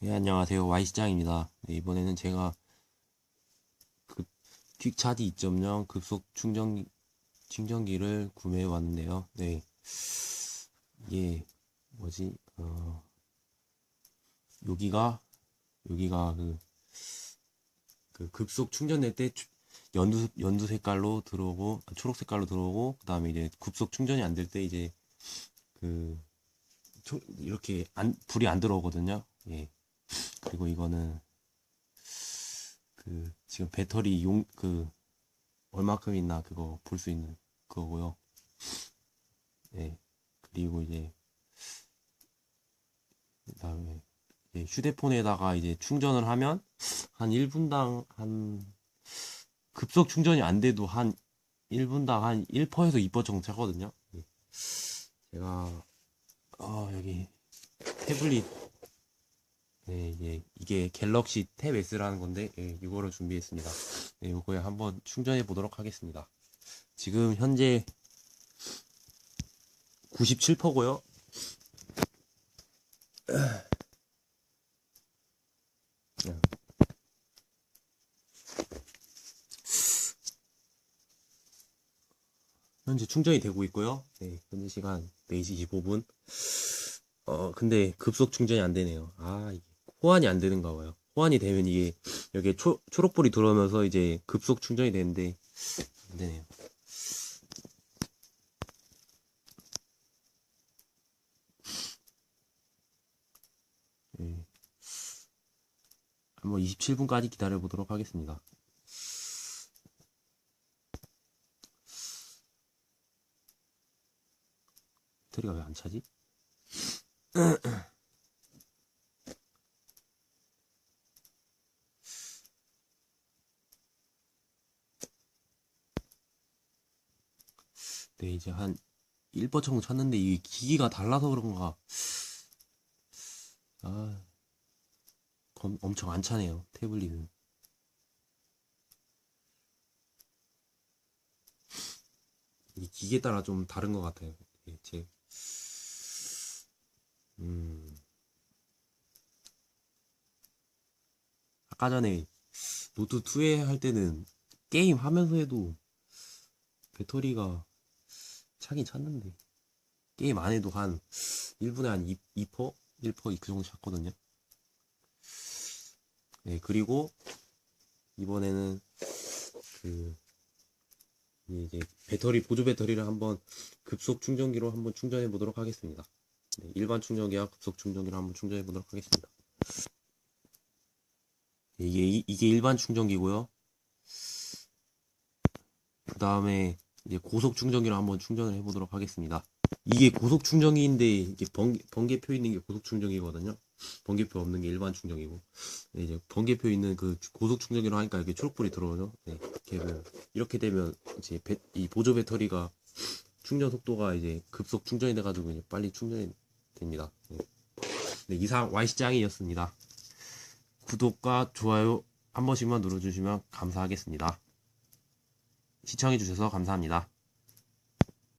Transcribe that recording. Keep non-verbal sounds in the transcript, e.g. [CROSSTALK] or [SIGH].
네, 안녕하세요. Y시장입니다. 네, 이번에는 제가 그 퀵차디 2.0 급속 충전, 충전기를 구매해 왔는데요. 네. 이게, 뭐지, 어, 여기가, 여기가 그, 그 급속 충전될 때 추- 연두, 연두 색깔로 들어오고, 아, 초록 색깔로 들어오고, 그 다음에 이제 급속 충전이 안 될 때 이제 그, 초- 이렇게 안, 불이 안 들어오거든요. 예. 그리고 이거는 그 지금 배터리 용 그 얼마큼 있나 그거 볼 수 있는 그거고요. 네. 그리고 이제 그다음에 이제 휴대폰에다가 이제 충전을 하면 한 1분당 한 급속 충전이 안 돼도 한 1분당 한 1%에서 2% 정도 차거든요. 예. 제가 어 여기 태블릿 네, 이게, 이게 갤럭시 탭 S라는 건데, 예, 이거를 준비했습니다. 네, 이거에 한번 충전해 보도록 하겠습니다. 지금 현재 97%고요. 현재 충전이 되고 있고요. 네, 현재 시간 4시 25분. 어, 근데 급속 충전이 안 되네요. 아, 이게 호환이 안 되는가 봐요. 호환이 되면 이게 여기에 초, 초록불이 들어오면서 이제 급속 충전이 되는데 안 되네요. 예. 한번 27분까지 기다려 보도록 하겠습니다. 배터리가 왜 안 차지? [CLEARS THROAT] 네, 이제 한1% 정도 찼는데 이게 기기가 달라서 그런가. 아, 검- 엄청 안 차네요, 태블릿은. 이 기계에 따라 좀 다른 것 같아요. 예, 제, 음, 아까 전에 노트 2에 할 때는 게임 하면서 해도 배터리가 차긴 찼는데 게임 안 해도 한 1분에 한 2, 2%? 1%? 그 정도 찼거든요. 네, 그리고 이번에는 그 이제 배터리 보조 배터리를 한번 급속 충전기로 한번 충전해 보도록 하겠습니다. 네, 일반 충전기와 급속 충전기로 한번 충전해 보도록 하겠습니다. 네, 이게 이- 이게 일반 충전기고요. 그 다음에 이제 고속 충전기로 한번 충전을 해보도록 하겠습니다. 이게 고속 충전기인데 이게 번개, 번개 표 있는 게 고속 충전기거든요. 번개표 없는 게 일반 충전기고 네, 이제 번개표 있는 그 고속 충전기로 하니까 이렇게 초록불이 들어오죠. 네, 이렇게 이렇게 되면 이제 배- 이 보조 배터리가 충전 속도가 이제 급속 충전이 돼가지고 이제 빨리 충전이 됩니다. 네. 네, 이상 Y시장이었습니다. 구독과 좋아요 한 번씩만 눌러주시면 감사하겠습니다. 시청해주셔서 감사합니다.